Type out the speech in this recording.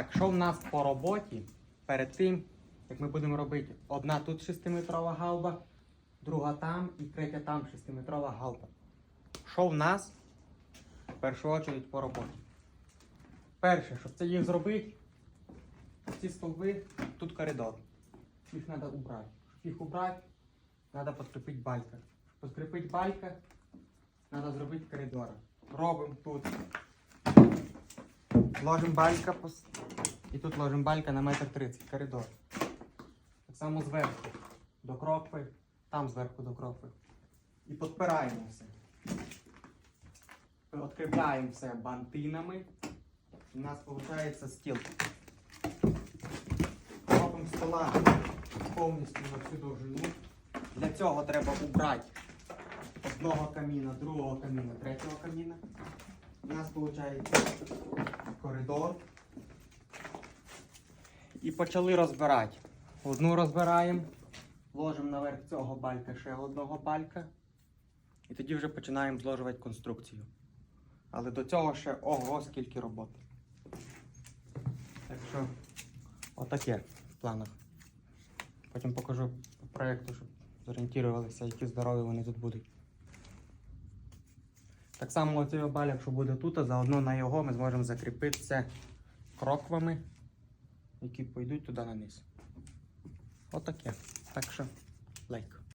Так, що в нас по роботі перед тим, як ми будемо робити одна тут 6-метрова галба, друга там і третя там 6-метрова галба. Що в нас в першу чергу по роботі? Перше, щоб це їх зробити, ці стовби, тут коридор. Їх треба убрати. Щоб їх убрати, треба підкріпити балька. Щоб підкріпити балька, треба зробити коридор. Робимо тут. Ложимо балька і тут ложимо балька на метр тридцять коридор. Так само зверху до крокви, там зверху до крокви. І підпираємо все. Откріпляємо все бантинами. У нас виходить стіл. Робимо стола повністю на всю довжину. Для цього треба убрати одного каміна, другого каміна, третього каміна. У нас виходить коридор. І почали розбирати. Одну розбираємо, ложимо наверх цього балька ще одного балька. І тоді вже починаємо зложувати конструкцію. Але до цього ще ого, скільки роботи. Так що, отаке в планах. Потім покажу по проєкту, щоб зорієнтувалися, які здорові вони тут будуть. Так само оцей баляк, що буде тут, а заодно на його ми зможемо закріпити це кроквами, які пойдуть туди на низ. Отаке. Так що лайк.